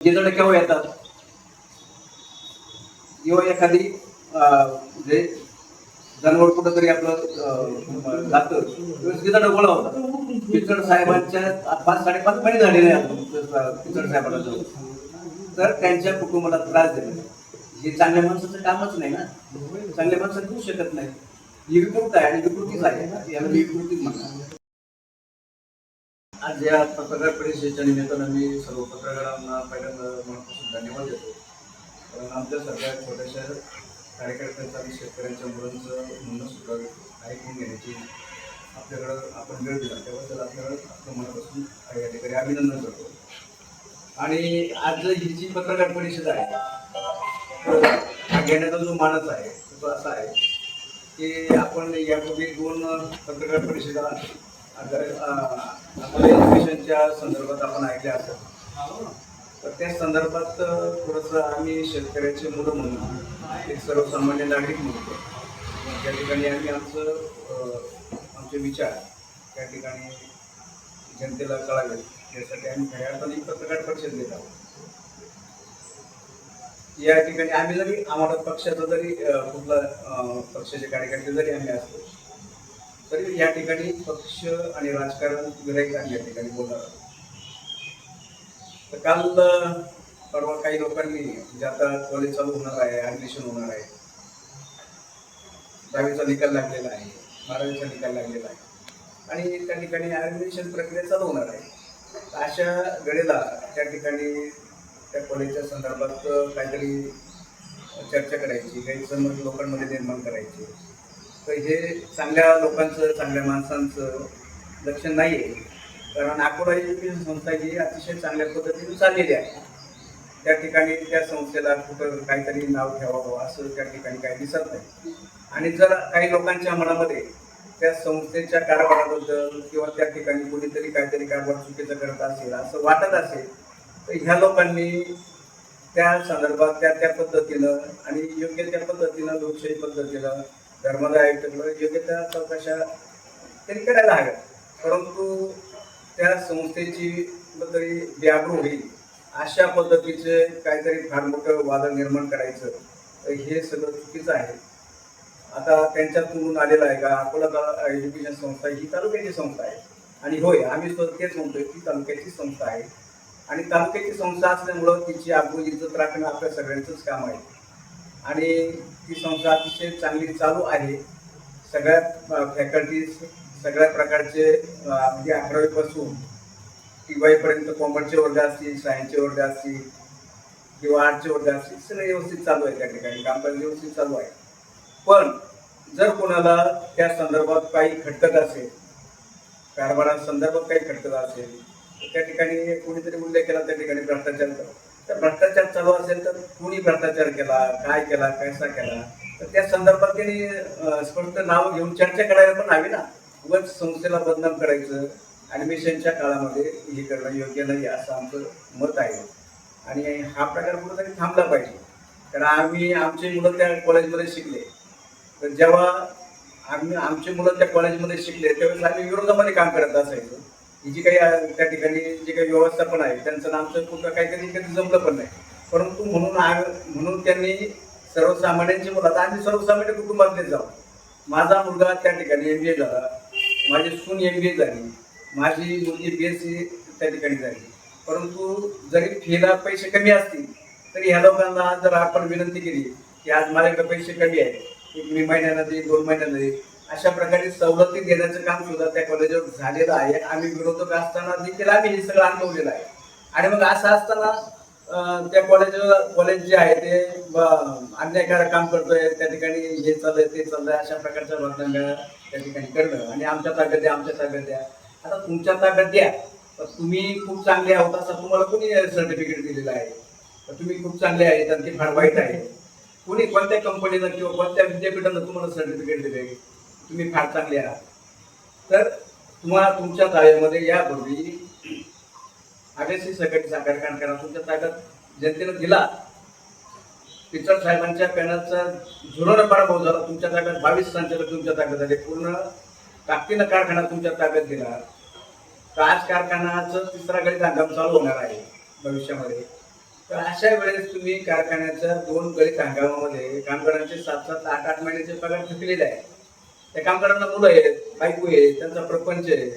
जण केव्हा येतात किंवा एखादी म्हणजे जनावर कुठंतरी आपलं अं, जातं तिथं बोलावतात पिचड साहेबांच्या पाच साडेपाच महिने झालेले आहेत. पिचड साहेबांना जाऊन तर त्यांच्या कुटुंबाला त्रास दिला. हे चांगल्या माणसाचं कामच नाही ना. चांगल्या माणसं देऊ शकत नाही. ही विकृत आहे आणि विकृतीच आहे. याला विकृतीच म्हणतात. आज या पत्रकार परिषदेच्या निमित्तानं मी सर्व पत्रकारांना पहिल्यांदा मनापासून धन्यवाद देतो. कारण आमच्या सगळ्या छोट्याशा कार्यकर्त्यांचं आणि शेतकऱ्यांच्या मुलांचं म्हणणं सुद्धा ऐकून घेण्याची आपल्याकडं आपण वेळ दिला. त्याबद्दल आपल्याला आपलं मनापासून या ठिकाणी अभिनंदन करतो. आणि आज ही जी पत्रकार परिषद आहे घेण्याचा जो मानस आहे तो असा आहे की आपण यापूर्वी दोन पत्रकार परिषदा एज्युकेशनच्या संदर्भात आपण ऐकल्या असत तर त्या संदर्भात थोडंसं आम्ही शेतकऱ्याचे मुलं म्हणून एक सर्वसामान्य नागरिक म्हणतो त्या ठिकाणी आम्ही आमचं आमचे विचार त्या ठिकाणी जनतेला कळावेत. यासाठी आम्ही खऱ्या अर्थाने पत्रकार परिषद घेत आहोत. या ठिकाणी आम्ही जरी आम्हाला पक्षाचा जरी कुठला पक्षाचे कार्यकर्ते जरी आम्ही असतो तरी या ठिकाणी पक्ष आणि राजकारण विरहित या ठिकाणी बोलणार तर काल परवा काही लोकांनी म्हणजे आता कॉलेज चालू होणार आहे ऍडमिशन होणार आहे. दहावीचा निकाल लागलेला आहे बारावीचा निकाल लागलेला आहे. आणि त्या ठिकाणी ॲडमिशन प्रक्रिया चालू होणार आहे. अशा वेळेला त्या ठिकाणी त्या कॉलेजच्या संदर्भात काहीतरी चर्चा करायची गैरसमज लोकांमध्ये निर्माण करायची. हे चांगल्या लोकांचं चांगल्या माणसांचं लक्षण नाही आहे कारण अकोला एज्युकेशन संस्था ही अतिशय चांगल्या पद्धतीने चाललेली आहे. त्या ठिकाणी त्या संस्थेला कुठं काहीतरी नाव ठेवावं असं त्या ठिकाणी काही दिसत नाही. आणि जर काही लोकांच्या मनामध्ये त्या संस्थेच्या कारभाराबद्दल किंवा त्या ठिकाणी कोणीतरी काहीतरी कारभार चुकीचं करत असेल असं वाटत असेल तर ह्या लोकांनी त्या संदर्भात त्या त्या पद्धतीनं आणि योग्य त्या पद्धतीनं लोकशाही पद्धतीनं धर्मादाय आयुक्ताकडं योग्य त्या चौकशा त्यांनी करायला हव्या परंतु त्या संस्थेची कुठंतरी व्याघ्र होईल अशा पद्धतीचे काहीतरी फार मोठं वादन निर्माण करायचं हे सगळं चुकीचं आहे. आता त्यांच्यातून आलेलं आहे का? अकोला एज्युकेशन संस्था ही तालुक्याची संस्था आहे. आणि होय आम्ही स्वतः तेच म्हणतोय ती तालुक्याची संस्था आहे. आणि तालुक्याची संस्था असल्यामुळं तिची आबरू इज्जत राखणं आपल्या सगळ्यांचंच काम आहे. आणि ती संस्था अतिशय चांगली चालू आहे. सगळ्यात फॅकल्टीज सगळ्या प्रकारचे म्हणजे अगदी अकरावीपासून टी वायपर्यंत कॉमर्सचे वर्ग असतील सायन्सचे वर्ग असतील किंवा आर्टचे वर्ग असतील सगळे व्यवस्थित चालू आहे त्या ठिकाणी. कामकाज व्यवस्थित चालू आहे. पण जर कोणाला त्या संदर्भात काही खटकत असेल कारभारा संदर्भात काही खटकत असेल तर त्या ठिकाणी कोणीतरी उल्लेख केला त्या ठिकाणी भ्रष्टाचार तर भ्रष्टाचार चालू असेल तर कोणी भ्रष्टाचार केला? काय केला? कसा केला? तर त्या संदर्भात त्यांनी स्पष्ट नाव घेऊन चर्चा करायला पण हवी ना. उगाच संस्थेला बदनाम करायचं ॲडमिशनच्या काळामध्ये हे करणं योग्य नाही असं आमचं मत आहे. आणि हा प्रकार कुठेतरी थांबला पाहिजे. कारण आम्ही आमचे मुलं त्या कॉलेजमध्ये शिकले. तर जेव्हा आम्ही आमचे मुलं त्या कॉलेजमध्ये शिकले त्यावेळेस आम्ही विरोधामध्ये काम करत असायचो. ही जी काही त्या ठिकाणी जी काही व्यवस्थापन आहे त्यांचं नामचं कुठं काहीतरी कधी जमलं पण नाही. परंतु म्हणून आग म्हणून त्यांनी सर्वसामान्यांची मुलं आता आम्ही सर्वसामान्य कुटुंबातले जाऊ. माझा मुलगा त्या ठिकाणी एम बी ए झाला माझी सून एम बी ए झाली माझी मुलगी बी एस सी त्या ठिकाणी झाली. परंतु जरी फीला पैसे कमी असतील तरी ह्या लोकांना जर आपण विनंती केली की आज माझ्याकडे पैसे कमी आहेत एक मी महिन्याला देईन दोन महिन्याला देईन अशा प्रकारे सवलती देण्याचं काम सुद्धा त्या कॉलेजवर झालेलं आहे. आम्ही विरोधक असताना देखील आम्ही हे सगळं अनुभवलेलं आहे. आणि मग असं असताना त्या कॉलेज कॉलेज जे आहे ते अन्यायकारक काम करतोय त्या ठिकाणी हे चाललंय ते चाललंय अशा प्रकारच्या बातम्या त्या ठिकाणी करणं आणि आमच्या ताब्यात द्या आमच्या ताब्यात द्या. आता तुमच्या ताब्यात द्या तर तुम्ही खूप चांगले आहोत असं तुम्हाला कोणी सर्टिफिकेट दिलेलं आहे? तर तुम्ही खूप चांगले आहेत आणि ते फार वाईट आहे. कोणी कोणत्या कंपनीनं किंवा कोणत्या विद्यापीठानं तुम्हाला सर्टिफिकेट दिले तुम्ही फार चांगले आहात. तर तुम्हाला तुमच्या ताब्यामध्ये यापूर्वी आगेसी सकट साखर कारखाना तुमच्या ताब्यात जनतेनं दिला. पिचड साहेबांच्या पॅनलचा झुरळ पराभव झाला. तुमच्या ताब्यात बावीस संचालक तुमच्या ताब्यात आले. पूर्ण ताकदीनं कारखाना तुमच्या ताब्यात दिला. तर आज कारखानाचं तिसरा गळीत हंगाम चालू होणार आहे भविष्यामध्ये. तर अशा वेळेस तुम्ही कारखान्याच्या दोन गळीत हंगामामध्ये कामगारांचे सात सात आठ आठ महिन्याचे पगार थकलेले आहे त्या कामगारांना मुलं आहेत बायको आहे त्यांचा प्रपंच आहे.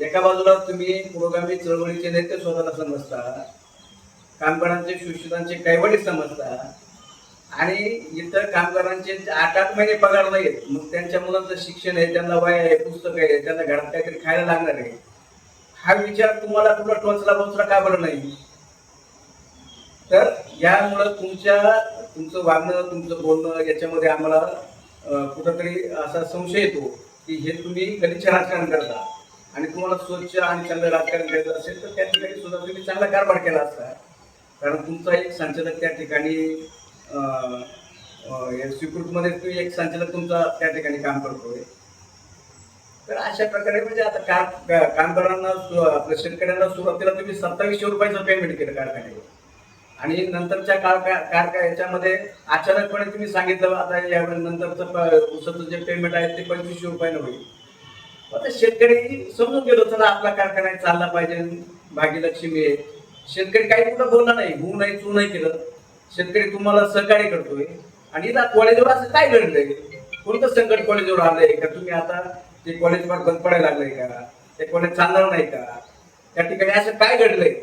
एका बाजूला तुम्ही पुरोगामी चळवळीचे नेते स्वतःला समजता कामगारांचे शोषितांचे कैवाडी समजता आणि इतर कामगारांचे आठ आठ महिने पगार नाहीत मग त्यांच्या मुलांचं शिक्षण आहे त्यांना वय आहे पुस्तक आहे त्यांना घरात काहीतरी खायला लागणार आहे. हा विचार तुम्हाला कुठला टोचला बोचला का बरं नाही? तर यामुळं तुमच्या तुमचं वागणं तुमचं बोलणं याच्यामध्ये आम्हाला कुठंतरी असा संशय येतो की हे तुम्ही गलिच्छ राजकारण करता आणि तुम्हाला स्वच्छ आणि चांगलं राजकारण करायचं असेल तर त्या ठिकाणी सुद्धा तुम्ही चांगला कारभार केला असता. कारण तुमचा एक संचालक त्या ठिकाणी स्वीकृतमध्ये तुम्ही एक संचालक तुमचा त्या ठिकाणी काम करतोय. तर अशा प्रकारे म्हणजे आता काम का- कामगारांना आपल्या शेतकऱ्यांना सुरुवातीला तुम्ही सत्तावीसशे रुपयाचं पेमेंट केलं कारखान्यावर. आणि नंतरच्या काळ काय याच्यामध्ये अचानकपणे तुम्ही सांगितलं आता या नंतरचं उसाचं जे पेमेंट आहे ते पंचवीसशे रुपयानं होईल. आता शेतकरी समजून गेलो चला आपला कारखाना चालला पाहिजे भाग्यलक्ष्मी आहे. शेतकरी काही कुठं बोलला नाही हू नाही चू नाही केलं. शेतकरी तुम्हाला सहकार्य करतोय. आणि इथं कॉलेजवर असं काय घडलंय? कोणतं संकट कॉलेजवर आलंय का? तुम्ही आता ते कॉलेज फार बंद पडायला लागलंय का? ते कॉलेज चालणार नाही का? त्या ठिकाणी असं काय घडलंय?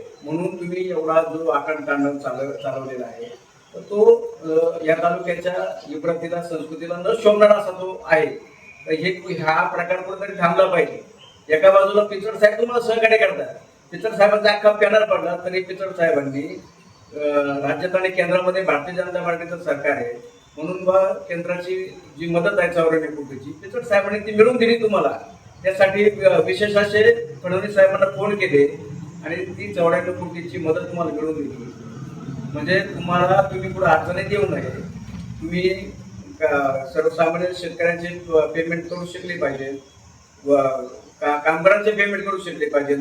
तुम्ही एवढा जो आकांड तांडव चालव चालवलेला आहे तर तो या तालुक्याच्या इब्रतीला संस्कृतीला न शोभणारा असा तो आहे. तर हे हा प्रकार कुठेतरी थांबला पाहिजे. एका बाजूला पिचड साहेब तुम्हाला सहकार्य करतात. पिचड साहेबांचा अख्खा पॅनल पडला तरी पिचड साहेबांनी राज्यात आणि केंद्रामध्ये भारतीय जनता पार्टीचं सरकार आहे. म्हणून बा केंद्राची जी मदत आहे चौऱ्याण्णव कोटीची पिचड साहेबांनी ती मिळवून दिली तुम्हाला. त्यासाठी विशेष असे फडणवीस साहेबांना फोन केले. आणि ती चौऱ्याण्णव कोटीची मदत तुम्हाला मिळून दिली. म्हणजे तुम्हाला तुम्ही पुढे अडचणीत येऊ नये. तुम्ही का- सर्वसामान्य शेतकऱ्यांचे पेमेंट करू शकले पाहिजे. व का- कामगारांचे पेमेंट करू शकले पाहिजे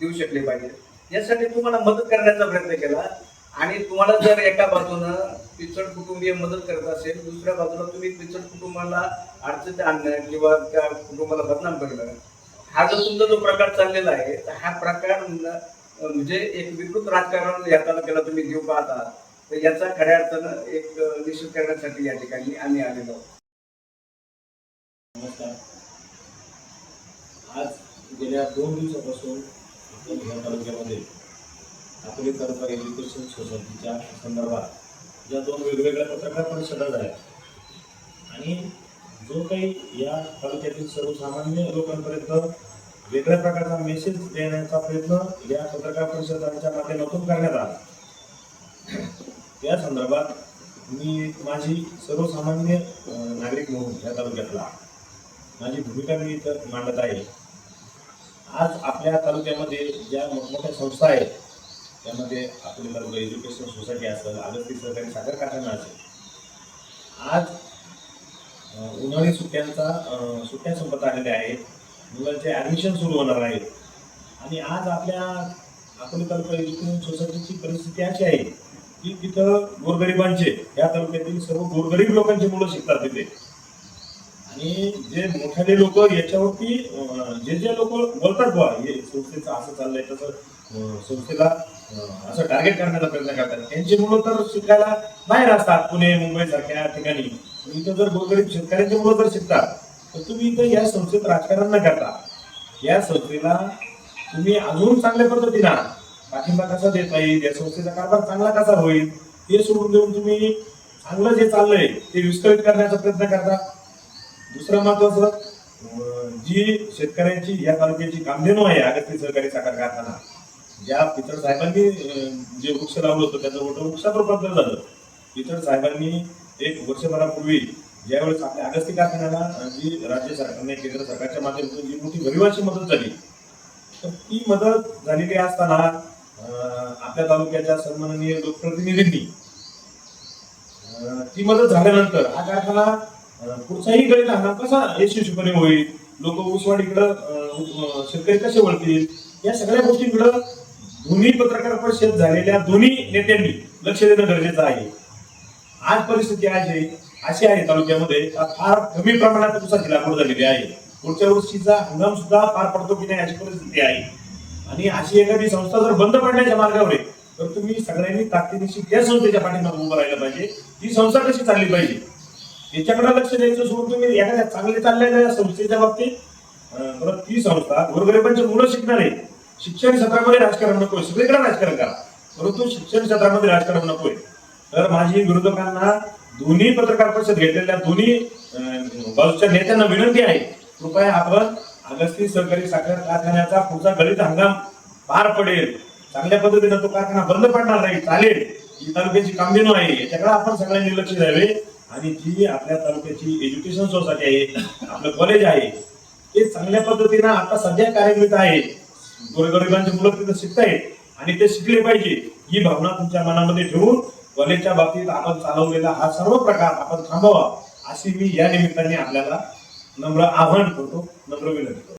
देऊ शकले पाहिजे. यासाठी तुम्हाला मदत करण्याचा प्रयत्न केला. आणि तुम्हाला जर एका बाजूनं पिचड कुटुंबीय मदत करत असेल दुसऱ्या बाजूला तुम्ही पिचड कुटुंबाला अडचणीत आणणं किंवा त्या कुटुंबाला बदनाम करणं हा जो तुमचा जो प्रकार चाललेला आहे हा प्रकार म्हणजे एक विकृत राजकारण या तालुक्याला तुम्ही देऊ पाहता. तर याचा खऱ्या अर्थानं एक निश्चित करण्यासाठी या ठिकाणी आम्ही आलेलो नमस्कार. आज गेल्या दोन दिवसापासून आपण तालुक्यामध्ये आपली तालुका एज्युकेशन सोसायटीच्या संदर्भात ज्या दोन वेगवेगळ्या पत्रकार परिषदा झाल्या. आणि जो काही या तालुक्यातील सर्वसामान्य लोकांपर्यंत वेगळ्या प्रकारचा मेसेज देण्याचा प्रयत्न या पत्रकार परिषदांच्या माध्यमातून करण्यात आला. त्या संदर्भात मी माझी सर्वसामान्य नागरिक म्हणून या तालुक्यातला माझी भूमिका मी इथं मांडत आहे. आज आपल्या तालुक्यामध्ये ज्या मोठमोठ्या संस्था आहेत त्यामध्ये आपले तालुका एज्युकेशन सोसायटी असेल अगस्ती सहकारी साखर कारखाना असेल. आज उन्हाळी सुट्ट्यांचा सुट्ट्या संपत आलेल्या आहेत. मुलांचे ॲडमिशन सुरू होणार आहेत. आणि आज आपल्या अकोले तालुका एज्युकेशन सोसायटीची परिस्थिती अशी आहे की तिथं गोरगरिबांचे या तालुक्यातील सर्व गोरगरीब लोकांची मुलं शिकतात तिथे. आणि जे मोठ्याने लोक याच्यावरती जे जे लोक बोलतात बा हे संस्थेचं असं चाललंय तसं संस्थेला असं टार्गेट करण्याचा प्रयत्न करतात. त्यांची मुलं तर शिकायला बाहेर असतात पुणे मुंबई सारख्या ठिकाणी. इथं जर गोरगरीब शेतकऱ्यांचे मुलं जर शिकतात तर तुम्ही इथं या संस्थेत राजकारण न करता या संस्थेला तुम्ही अजून चांगल्या पद्धतीनं पाठिंबा कसा देता येईल या संस्थेचा कारभार चांगला कसा होईल हे सोडून देऊन तुम्ही चांगलं जे चाललंय ते विस्कळीत करण्याचा प्रयत्न करता. दुसरं महत्वाचं जी शेतकऱ्यांची या तालुक्याची कामधेनू आहे अगस्ती सहकारी साखर कारखाना ज्या पितळ साहेबांनी जे वृक्ष लावलं होतं त्याचं मोठं वृक्षात रूपांतर झालं पितळ साहेबांनी एक वर्षभरापूर्वी ज्यावेळेस आपल्या अगस्ती कारखान्याला जी राज्य सरकारने केंद्र सरकारच्या माध्यमातून जी मोठी गरिबांची मदत झाली तर ती मदत झालेली असताना अं, आपल्या तालुक्याच्या सन्माननीय लोकप्रतिनिधींनी अं, ती मदत झाल्यानंतर हा कारखाना पुढचाही गळीत हंगाम कसा यशस्वीपणे होईल? लोक ऊसवाडीकडं शेतकरी कसे वळतील? या सगळ्या गोष्टींकडं दोन्ही पत्रकार परिषद झालेल्या दोन्ही नेत्यांनी लक्ष देणं गरजेचं आहे. आज परिस्थिती आज आहे अशी आहे तालुक्यामध्ये फार कमी प्रमाणात ऊसाची लागवड झालेली आहे. पुढच्या वर्षीचा हंगाम सुद्धा पार पडतो की नाही अशी परिस्थिती आहे. आणि अशी एखादी संस्था जर बंद पडण्याच्या मार्गावर आहे तर तुम्ही सगळ्यांनी ताकदीनिशी त्या संस्थेच्या पाठीमागे उभं राहिलं पाहिजे. ती संस्था कशी चालली पाहिजे? याच्याकडे लक्ष द्यायचं सोडून तुम्ही एखाद्या चांगले चाललेल्या या संस्थेच्या बाबतीत परत ती संस्था गोरगरिबांची मुलं शिकणार आहे शिक्षण क्षेत्रामध्ये राजकारण नकोय सगळीकडे राजकारण करा. परंतु शिक्षण क्षेत्रामध्ये राजकारण नकोय. तर माझी विरोधकांना दोन्ही पत्रकार परिषद घेतलेल्या दोन्ही बाजूच्या नेत्यांना विनंती आहे कृपया आपण अगस्ती सहकारी साखर कारखान्याचा पुढचा गळीत हंगाम पार पडेल. चांगल्या पद्धतीनं तो कारखाना बंद पडणार नाही चालेल. ही तालुक्याची कामधेनू आहे याच्याकडे आपण सगळ्यांनी लक्ष द्यावे. आणि जी आपल्या तालुक्याची एज्युकेशन सोसायटी आहे आपलं कॉलेज आहे ते चांगल्या पद्धतीनं आता सध्या कार्यान्वित आहे. गोरगरिबांचे मुलं तिथं शिकतायत आणि ते शिकले पाहिजे ही भावना तुमच्या मनामध्ये ठेवून कॉलेजच्या बाबतीत आपण चालवलेला हा सर्व प्रकार आपण थांबवा अशी मी या निमित्ताने आपल्याला नम्र आव्हान करतो नम्र विनंती करतो.